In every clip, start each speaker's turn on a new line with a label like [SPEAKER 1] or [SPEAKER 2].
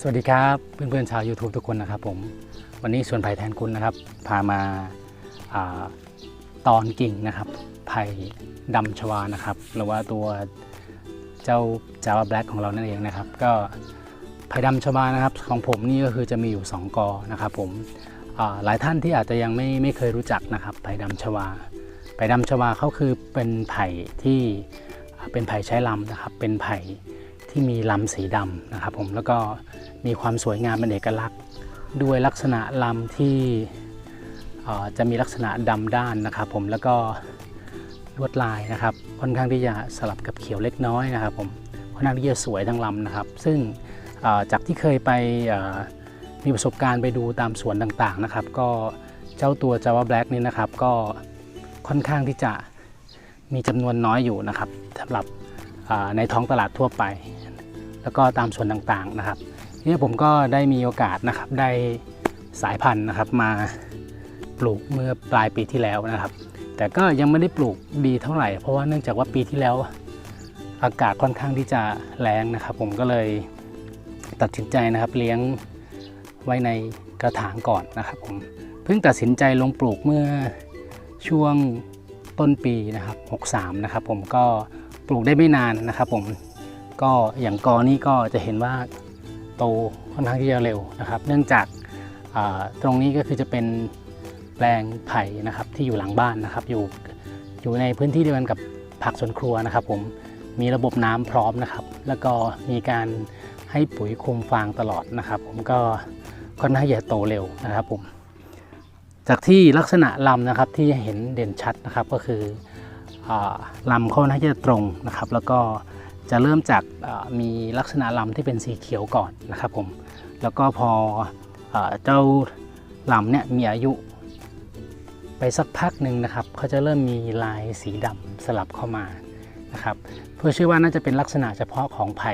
[SPEAKER 1] สวัสดีครับเพื่อนๆชาว YouTube ทุกคนนะครับผมวันนี้สวนไผ่แทนคุณนะครับ พามาอาตอนกิ่งนะครับ ไผ่ดำชวานะครับหรือว่าตัวเจ้าจาวาแบล็กของเรานั่นเองนะครับ ก็ไผ่ดำชวานะครับ ของผมนี่ก็คือจะมีอยู่ 2 กอนะครับผมหลายท่านที่อาจจะยังไม่ไม่เคยรู้จักนะครับไผ่ดำชวาไผ่ดำชวาเขาคือเป็นไผ่ที่เป็นไผ่ใช้ลำนะครับ เป็นไผ่ที่มีลำสีดำนะครับผมแล้วก็ มีความสวยงามเป็นเอกลักษณ์ ด้วยลักษณะลำที่จะมีลักษณะดำด้านนะครับผมแล้วก็ลวดลายนะครับค่อนข้างที่จะสลับกับเขียวเล็กน้อยนะครับผมค่อนข้างที่จะสวยทั้งลำนะครับ ซึ่งจากที่เคยไปมีประสบการณ์ไปดูตามสวนต่างๆนะครับ ก็เจ้าตัว Java Black นี่นะครับ ก็ค่อนข้างที่จะมีจำนวนน้อยอยู่นะครับสำหรับในท้องตลาดทั่วไป แล้วก็ตามสวนต่างๆนะครับ นี้ผมก็ได้มีโอกาสนะครับได้สายพันธุ์นะครับมาปลูกเมื่อปลายปีที่แล้วนะครับ แต่ก็ยังไม่ได้ปลูกดีเท่าไหร่ เพราะว่าเนื่องจากว่าปีที่แล้วอากาศค่อนข้างที่จะแรงนะครับ ผมก็เลยตัดสินใจนะครับเลี้ยงไว้ในกระถางก่อนนะครับผมเพิ่งตัดสินใจลงปลูกเมื่อช่วงต้นปีนะครับ 63 นะครับ ผมก็ปลูกได้ไม่นานนะครับ ผมก็อย่างกอนี่ก็จะเห็นว่า โตค่อนข้างที่จะเร็วนะครับ เนื่องจากตรงนี้ก็คือจะเป็นแปลงไผ่นะครับที่อยู่หลังบ้านนะครับ อยู่อยู่ในพื้นที่เดียวกันกับผักสวนครัวนะครับ ผมมีระบบน้ำพร้อมนะครับ แล้วก็มีการให้ปุ๋ยคุมฟางตลอดนะครับ ผมก็ค่อนข้างจะโตเร็วนะครับผมจากที่ลักษณะลำนะครับที่เห็นเด่นชัดนะครับก็คืออลำเขาน่าจะตรงนะครับ แล้วก็ จะเริ่มจากมีลักษณะลำที่เป็นสีเขียวก่อนนะครับผม แล้วก็พอเอเจ้าลำเนี่ยมีอายุ ไปสักพักหนึ่งนะครับเขาจะเริ่มมีลายสีดำสลับเข้ามานะครับเพื่อชื่อว่าน่าจะเป็นลักษณะเฉพาะของไผ่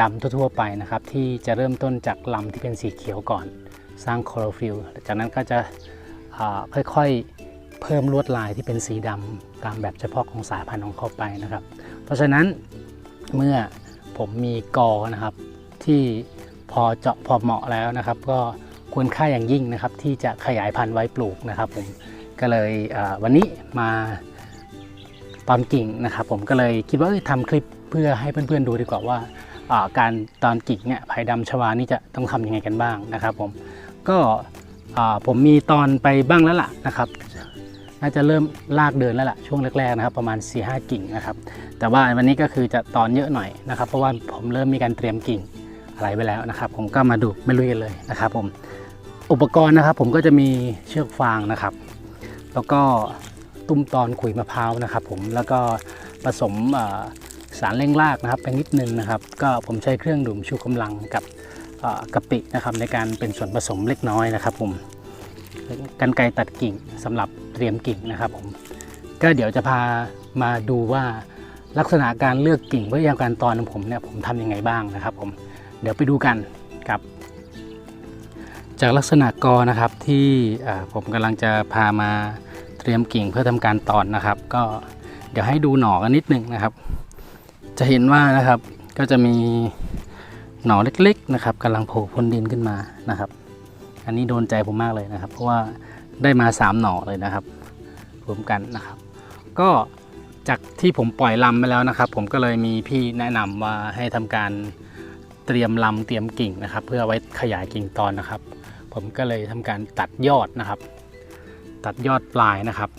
[SPEAKER 1] ดำทั่วๆไปนะครับ ที่จะเริ่มต้นจากลำที่เป็นสีเขียวก่อน สร้างคลอโรฟิลล์จากนั้นก็จะค่อยๆเพิ่มลวดลายที่เป็นสีดำตามแบบเฉพาะของสายพันธุ์ของเขาไปนะครับ เพราะฉะนั้นเมื่อผมมีกอนะครับ ที่พอเจาะพอเหมาะแล้วนะครับ ก็ควรค่าอย่างยิ่งนะครับ ที่จะขยายพันธุ์ไว้ปลูกนะครับผมก็เลยวันนี้มาตอนกิ่งนะครับ ผมก็เลยคิดว่าเอ้ยทำคลิปเพื่อให้เพื่อนๆดูดีกว่าว่าการตอนกิ่งเนี่ยไผ่ดำชวานี่จะต้องทำยังไงกันบ้างนะครับ ผมก็ผมมีตอนไปบ้างแล้วล่ะนะครับ น่าจะเริ่มลากเดินแล้วล่ะช่วงแรกๆนะครับ ประมาณ 4-5 กิ่งนะครับ แต่ว่าวันนี้ก็คือจะตอนเยอะหน่อยนะครับ เพราะว่าผมเริ่มมีการเตรียมกิ่งอะไรไว้แล้วนะครับ ผมก็มาดูไม่ลุยกันเลยนะครับผมอุปกรณ์นะครับ ผมก็จะมีเชือกฟางนะครับ แล้วก็ตุ้มตอนขุยมะพร้าวนะครับ ผมแล้วก็ผสมสารเร่งรากนะครับไปนิดนึงนะครับ ก็ผมใช้เครื่องดื่มชูกำลังกับกะปินะครับในการเป็นส่วนผสมเล็กน้อยนะครับ ผมกันไกตัดกิ่งสำหรับ เตรียมกิ่งนะครับผมก็เดี๋ยวจะพามาดูว่าลักษณะการเลือกกิ่งเพื่อยามการตอนของผมเนี่ยผมทำยังไงบ้างนะครับผมเดี๋ยวไปดูกันครับ จากลักษณะกอนะครับที่ผมกำลังจะพามาเตรียมกิ่งเพื่อทำการตอนนะครับ ก็เดี๋ยวให้ดูหน่อกันนิดหนึงนะครับ จะเห็นว่านะครับก็จะมีหน่อเล็กๆนะครับกำลังโผล่พ้นดินขึ้นมานะครับ อันนี้โดนใจผมมากเลยนะครับ เพราะว่า ได้มาสามหน่อเลยนะครับรวมกันนะครับ ก็จากที่ผมปล่อยลำไปแล้วนะครับ ผมก็เลยมีพี่แนะนำว่าให้ทำการเตรียมลำเตรียมกิ่งนะครับ เพื่อไว้ขยายกิ่งตอนนะครับ ผมก็เลยทำการตัดยอดนะครับ ตัดยอดปลายนะครับ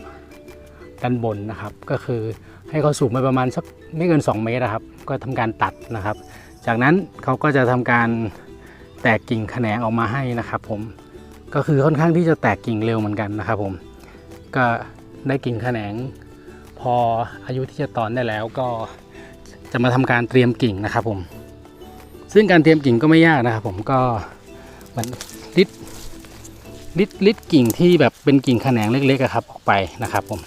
[SPEAKER 1] ด้านบนนะครับ ก็คือให้เขาสูงไปประมาณสักไม่เกิน 2 เมตรนะครับ ก็ทำการตัดนะครับ จากนั้นเขาก็จะทำการแตกกิ่งแขนงออกมาให้นะครับ ผม ก็คือค่อนข้างที่จะแตกกิ่งเร็วเหมือนกันนะครับผมก็ได้กิ่งแขนง พออายุที่จะตอนได้แล้วก็จะมาทำการเตรียมกิ่งนะครับผม ซึ่งการเตรียมกิ่งก็ไม่ยากนะครับผมก็เหมันลิดลิดลิดกิ่งที่แบบเป็นกิ่งแขนงเล็กๆครับออกไปนะครับผม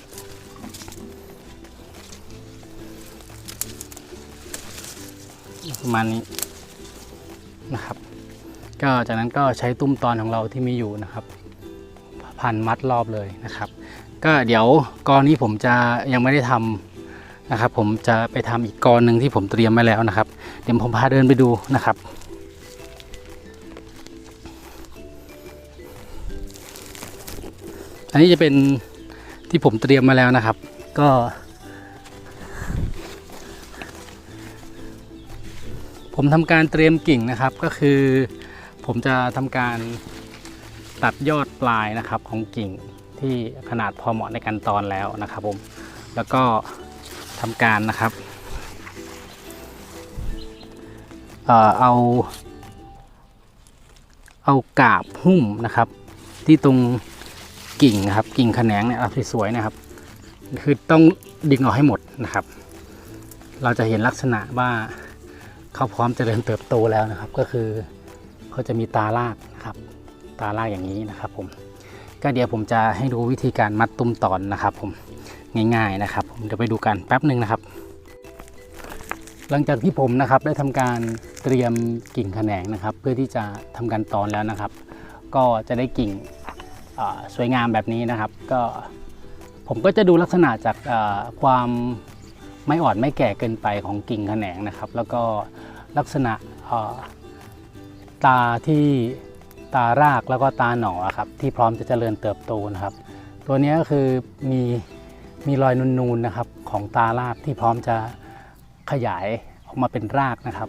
[SPEAKER 1] ประมาณนี้นะครับ ก็จากนั้นก็ใช้ตุ้มตอนของเราที่มีอยู่นะครับ พันมัดรอบเลยนะครับ ก็เดี๋ยวกอนี้ผมจะยังไม่ได้ทำนะครับ ผมจะไปทำอีกกอนหนึ่งที่ผมเตรียมไว้แล้วนะครับ เดี๋ยวผมพาเดินไปดูนะครับอันนี้จะเป็นที่ผมเตรียมมาแล้วนะครับ ก็ ผมทำการเตรียมกิ่งนะครับก็คือ ผมจะทำการตัดยอดปลายนะครับของกิ่งที่ขนาดพอเหมาะในการตอนแล้วนะครับผม แล้วก็ทำการนะครับเอ่อเอาเอากาบหุ้มนะครับ ที่ตรงกิ่งนะครับ กิ่งแขนงเนี่ยเอาสวยๆนะครับ คือต้องดึงออกให้หมดนะครับ เราจะเห็นลักษณะว่าเขาพร้อมเจริญเติบโตแล้วนะครับ ก็คือ เขาจะมีตารากนะครับ ตารากอย่างนี้นะครับผมก็เดี๋ยวผมจะให้ดูวิธีการมัดตุ้มตอนนะครับผมง่าย ๆนะครับ ผมเดี๋ยวไปดูกันแป๊บหนึ่งนะครับ หลังจากที่ผมนะครับได้ทำการเตรียมกิ่งแขนงนะครับ เพื่อที่จะทำการตอนแล้วนะครับ ก็จะได้กิ่งสวยงามแบบนี้นะครับ ก็ผมก็จะดูลักษณะจากความไม่อ่อนไม่แก่เกินไปของกิ่งแขนงนะครับ แล้วก็ลักษณะ ตาที่ตารากแล้วก็ตาหน่อครับที่พร้อมจะเจริญเติบโตนะครับ ตัวนี้ก็คือมีมีรอยนูนๆนะครับของตารากที่พร้อมจะขยายออกมาเป็นรากนะครับ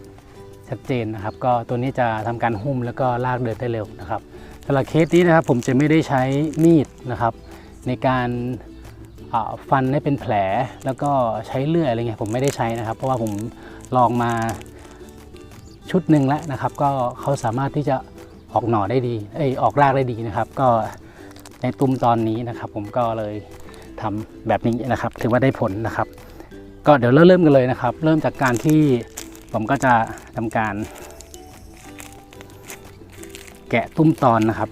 [SPEAKER 1] ชัดเจนนะครับ ก็ตัวนี้จะทำการหุ้มแล้วก็รากเดินได้เร็วนะครับสำหรับเคสนี้นะครับผมจะไม่ได้ใช้มีดนะครับ ในการฟันให้เป็นแผลแล้วก็ใช้เลื่อยอะไรเงี้ยผมไม่ได้ใช้นะครับ เพราะว่าผมลองมา ชุดหนึ่งแล้วนะครับ ก็เขาสามารถที่จะออกหน่อได้ดีเอ้ยออกรากได้ดีนะครับ ก็ในตุ้มตอนนี้นะครับ ผมก็เลยทำแบบนี้นะครับ ถือว่าได้ผลนะครับ ก็เดี๋ยวเริ่มกันเลยนะครับ เริ่มจากการที่ผมก็จะทำการ แกะตุ้มตอนนะครับ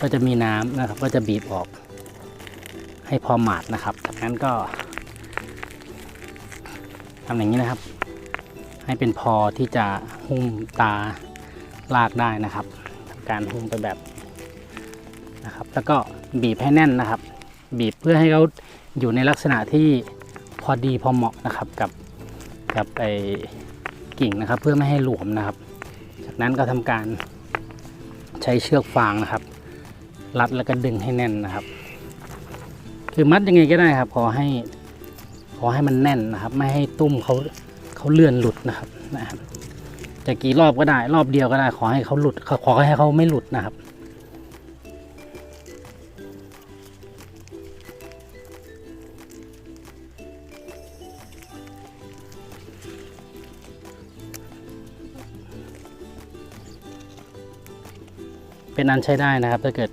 [SPEAKER 1] ก็จะมีน้ำนะครับ ก็จะบีบออกให้พอหมาดนะครับจากนั้นก็ทำอย่างนี้นะครับ ให้เป็นพอที่จะหุ้มตาลากได้นะครับทำการหุ้มไปแบบนะครับ แล้วก็บีบให้แน่นนะครับ บีบเพื่อให้เขาอยู่ในลักษณะที่พอดีพอเหมาะนะครับกับกับไอกิ่งนะครับ เพื่อไม่ให้หลวมนะครับ จากนั้นก็ทำการใช้เชือกฟางนะครับ รัดแล้วก็ดึงให้แน่นนะครับ คือมัดยังไงก็ได้ครับ ขอให้ขอให้มันแน่นนะครับ ไม่ให้ตุ้มเขา เขาเลื่อนหลุดนะครับนะครับจะกี่รอบก็ได้รอบเดียวก็ได้ ขอให้เขาหลุดขอขอให้เขาไม่หลุดนะครับเป็นอันใช้ได้นะครับ ถ้าเกิด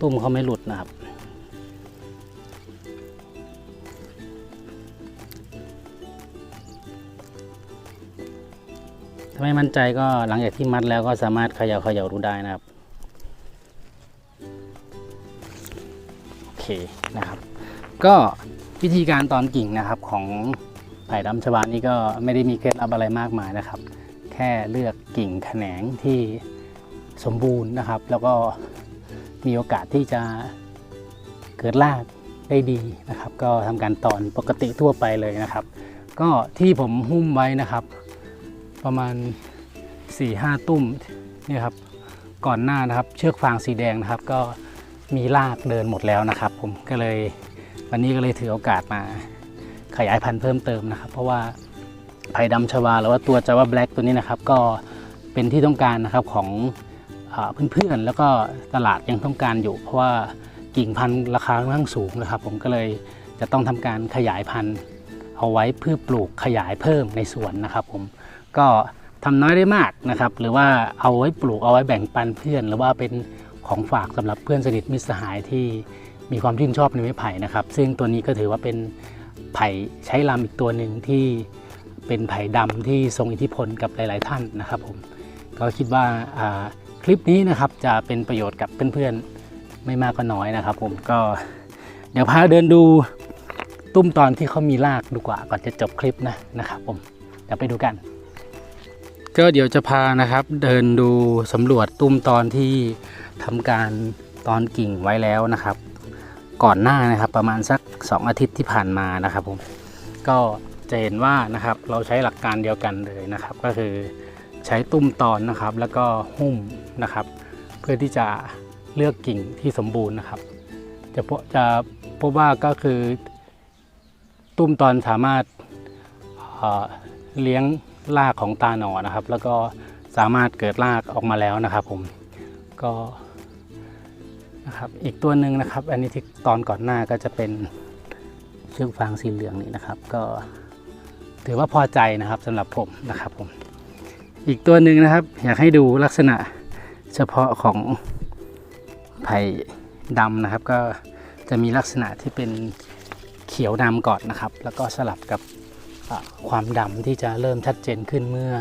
[SPEAKER 1] ตุ้มเขาไม่หลุดนะครับาไม่มั่นใจก็หลังจากที่มัดแล้วก็สามารถเขย่าเขย่าดูได้นะครับโอเคนะครับ ก็วิธีการตอนกิ่งนะครับของไผ่ดำชวานี่ก็ไม่ได้มีเคล็ดลับอะไรมากมายนะครับ แค่เลือกกิ่งแขนงที่สมบูรณ์นะครับ แล้วก็มีโอกาสที่จะเกิดรากได้ดีนะครับ ก็ทำการตอนปกติทั่วไปเลยนะครับ ก็ที่ผมหุ้มไว้นะครับ ประมาณ4ี่ห้าตุ้มนี่ครับก่อนหน้านะครับ เชือกฟางสีแดงนะครับ ก็มีรากเดินหมดแล้วนะครับ ผมก็เลยวันนี้ก็เลยถือโอกาสมาขยายพันธุ์เพิ่มเติมนะครับ เพราะว่าไผ่ดำชวาหรือว่าตัวจาวาแบล็กตัวนี้นะครับ ก็เป็นที่ต้องการนะครับของอเพื่อนๆแล้วก็ตลาดยังต้องการอยู่ เพราะว่ากิ่งพันธุ์ราคาค่อนข้างสูงนะครับ ผมก็เลยจะต้องทำการขยายพันธุ์เอาไว้เพื่อปลูกขยายเพิ่มในสวนนะครับ ผม ก็ทำน้อยได้มากนะครับ หรือว่าเอาไว้ปลูกเอาไว้แบ่งปันเพื่อน หรือว่าเป็นของฝากสำหรับเพื่อนสนิทมิตรสหายที่มีความชื่นชอบในไม้ไผ่นะครับ ซึ่งตัวนี้ก็ถือว่าเป็นไผ่ใช้ลำอีกตัวหนึ่งที่เป็นไผ่ดำที่ทรงอิทธิพลกับหลาย ๆ ท่านนะครับผมก็คิดว่าอ่าคลิปนี้นะครับจะเป็นประโยชน์กับเพื่อนๆไม่มากก็น้อยนะครับ ผมก็เดี๋ยวพาเดินดูตุ้มตอนที่เขามีรากดูกว่าก่อนจะจบคลิปนะนะครับ ผมเดี๋ยวไปดูกัน ก็เดี๋ยวจะพานะครับ เดินดูสำรวจตุ้มตอนที่ทำการตอนกิ่งไว้แล้วนะครับ ก่อนหน้านะครับประมาณสัก 2 อาทิตย์ที่ผ่านมานะครับผมก็จะเห็นว่านะครับเราใช้หลักการเดียวกันเลยนะครับ ก็คือใช้ตุ้มตอนนะครับแล้วก็หุ้มนะครับ เพื่อที่จะเลือกกิ่งที่สมบูรณ์นะครับ จะพบจะพบว่าก็คือ ตุ้มตอนสามารถเเลี้ยง รากของตาหนอนะครับ แล้วก็สามารถเกิดรากออกมาแล้วนะครับ ผมก็นะครับอีกตัวหนึ่งนะครับ อันนี้ที่ตอนก่อนหน้าก็จะเป็นเชือกฟางสีเหลืองนี่นะครับ ก็ถือว่าพอใจนะครับสำหรับผมนะครับผมอีกตัวหนึ่งนะครับ อยากให้ดูลักษณะเฉพาะของไผ่ดำนะครับ ก็จะมีลักษณะที่เป็นเขียวดำก่อนนะครับ แล้วก็สลับกับ ความดำที่จะเริ่มชัดเจนขึ้นเมื่อ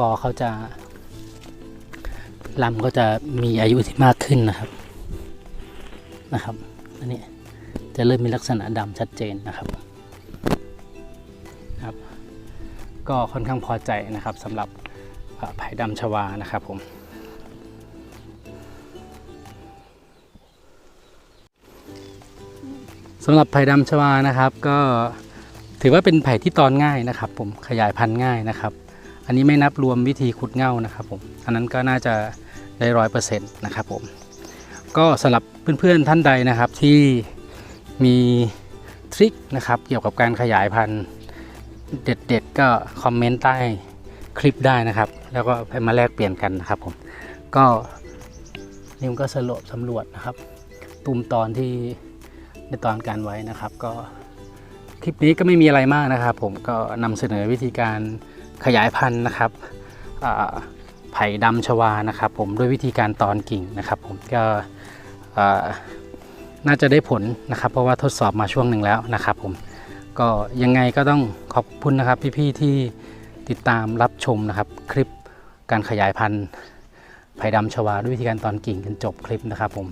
[SPEAKER 1] กอเขาจะลำก็จะมีอายุที่มากขึ้นนะครับนะครับอันนี้จะเริ่มมีลักษณะดำชัดเจนนะครับครับ ก็ค่อนข้างพอใจนะครับสำหรับอ่าไผ่ดำชวานะครับผมสำหรับไผ่ดำชวานะครับก็ ถือว่าเป็นไผ่ที่ตอนง่ายนะครับ ผมขยายพันธุ์ง่ายนะครับ อันนี้ไม่นับรวมวิธีขุดเง่านะครับผมอันนั้นก็น่าจะได้ร้อยเปอร์เซ็นต์นะครับผมก็สำหรับเพื่อนๆท่านใดนะครับที่มีทริคนะครับเกี่ยวกับการขยายพันธุ์เด็ดๆ ก็คอมเมนต์ใต้คลิปได้นะครับ แล้วก็ไปมาแลกเปลี่ยนกันนะครับผมก็นิวก็สรุปสำรวจนะครับ ตุ่มตอนที่ในตอนการไว้นะครับ ก็ คลิปนี้ก็ไม่มีอะไรมากนะครับ ผมก็นำเสนอวิธีการขยายพันธุ์นะครับไผ่ดำชวานะครับ ผมด้วยวิธีการตอนกิ่งนะครับ ผมก็น่าจะได้ผลนะครับ เพราะว่าทดสอบมาช่วงหนึ่งแล้วนะครับ ผมก็ยังไงก็ต้องขอบคุณนะครับพี่ๆที่ติดตามรับชมนะครับ คลิปการขยายพันธุ์ไผ่ดำชวาด้วยวิธีการตอนกิ่งจนจบคลิปนะครับ ผม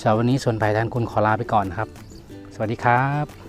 [SPEAKER 1] สำหรับวันนี้ส่วนไผ่ท่านคุณขอลาไปก่อนนครับ สวัสดีครับ